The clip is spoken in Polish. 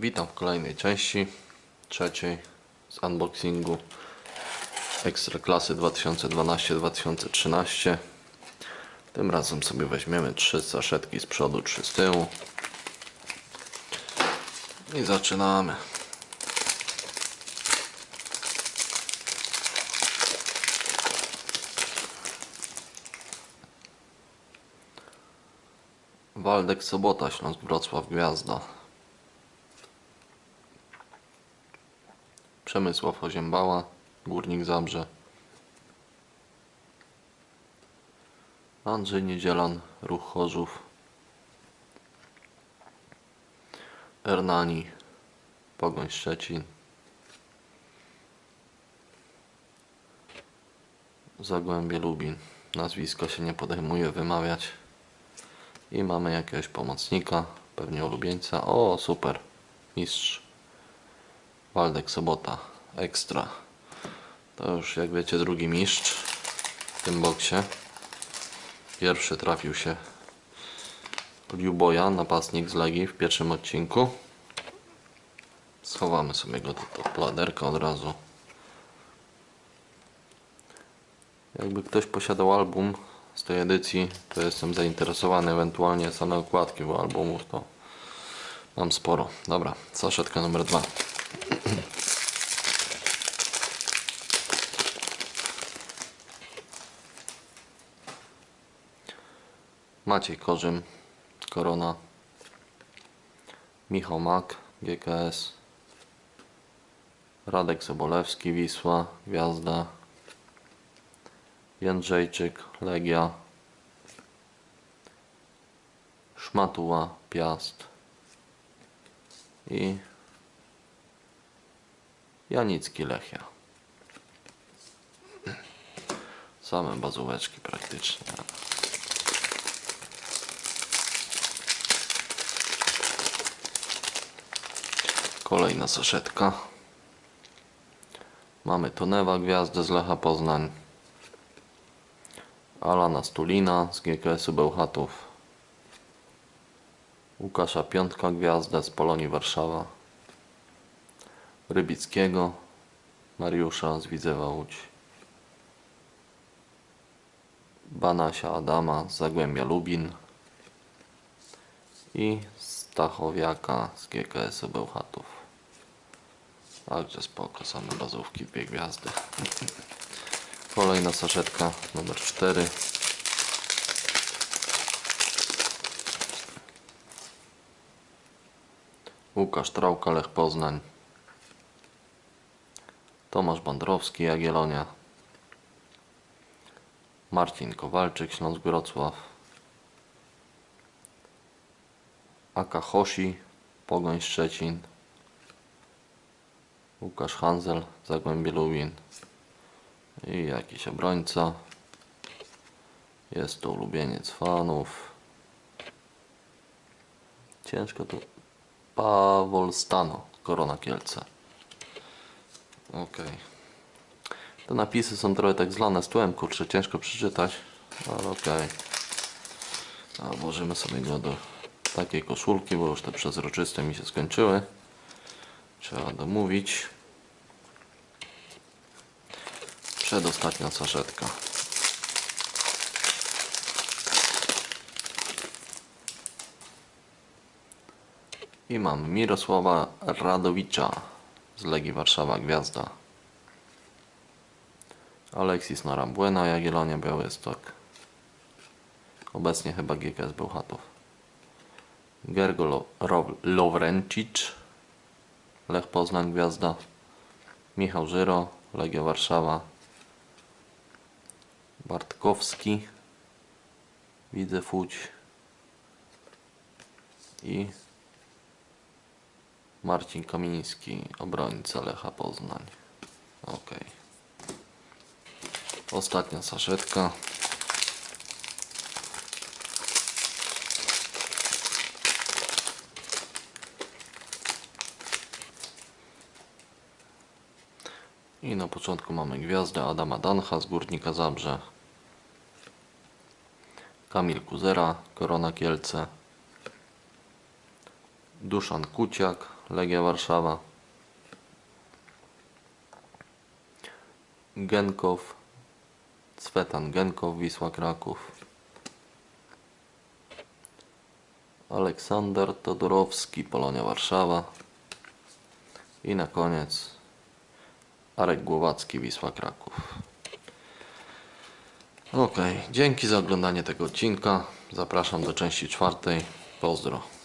Witam w kolejnej części, trzeciej z unboxingu Ekstraklasy 2012-2013. Tym razem sobie weźmiemy trzy saszetki z przodu, trzy z tyłu. I zaczynamy. Waldek Sobota, Śląsk Wrocław Gwiazda. Przemysław Oziębała, Górnik Zabrze. Andrzej Niedzielan, Ruch Chorzów. Ernani, Pogoń Szczecin. Zagłębie Lubin. Nazwisko się nie podejmuje wymawiać. I mamy jakiegoś pomocnika, pewnie ulubieńca. O, super. Mistrz. Waldek Sobota. Ekstra. To już jak wiecie drugi mistrz w tym boksie. Pierwszy trafił się Liuboja, napastnik z Legii w pierwszym odcinku. Schowamy sobie go do pladerka od razu. Jakby ktoś posiadał album z tej edycji, to jestem zainteresowany ewentualnie same okładki, bo albumów to mam sporo. Dobra, saszetka numer dwa. Maciej Korzym, Korona, Michał Mak, GKS, Radek Sobolewski, Wisła, Gwiazda, Jędrzejczyk, Legia, Szmatuła, Piast i Janicki, Lechia. Same bazóweczki praktycznie. Kolejna saszetka. Mamy Tonewa Gwiazdę z Lecha Poznań. Alana Stulina z GKS-u Bełchatów. Łukasza Piątka Gwiazdę z Polonii Warszawa. Rybickiego Mariusza z Widzewa Łódź. Banasia Adama z Zagłębia Lubin. I Stachowiaka z GKS-u Bełchatów. Także spoko, same bazówki, dwie gwiazdy. Kolejna saszetka numer 4. Łukasz Trałka, Lech Poznań. Tomasz Bandrowski, Jagiellonia. Marcin Kowalczyk, Śląsk Wrocław. Aka Hoshi, Pogoń Szczecin. Łukasz Hanzel, Zagłębie Lubin. I jakiś obrońca. Jest to ulubieniec fanów. Ciężko to. Pawol Stano, Korona Kielce. Okej. Te napisy są trochę tak zlane z tłem, kurczę, ciężko przeczytać, ale okej. A włożymy sobie go do takiej koszulki, bo już te przezroczyste mi się skończyły. Trzeba domówić. Przedostatnia saszetka. I mam Mirosława Radowicza z Legii Warszawa Gwiazda. Aleksis Narambuena, Jagiellonia Białystok. Obecnie chyba GKS Bełchatów. Gergo Lo- Lech Poznań Gwiazda. Michał Żyro, Legia Warszawa. Bartkowski, widzę Fuć i Marcin Kamiński, obrońca Lecha Poznań. Ok. Ostatnia saszetka. I na początku mamy gwiazdę Adama Dancha z Górnika Zabrze. Kamil Kuzera, Korona Kielce. Duszan Kuciak, Legia Warszawa. Genkow, Cwetan Genkow, Wisła Kraków. Aleksander Todorowski, Polonia Warszawa. I na koniec Arek Głowacki, Wisła Kraków. Ok, dzięki za oglądanie tego odcinka. Zapraszam do części czwartej. Pozdro.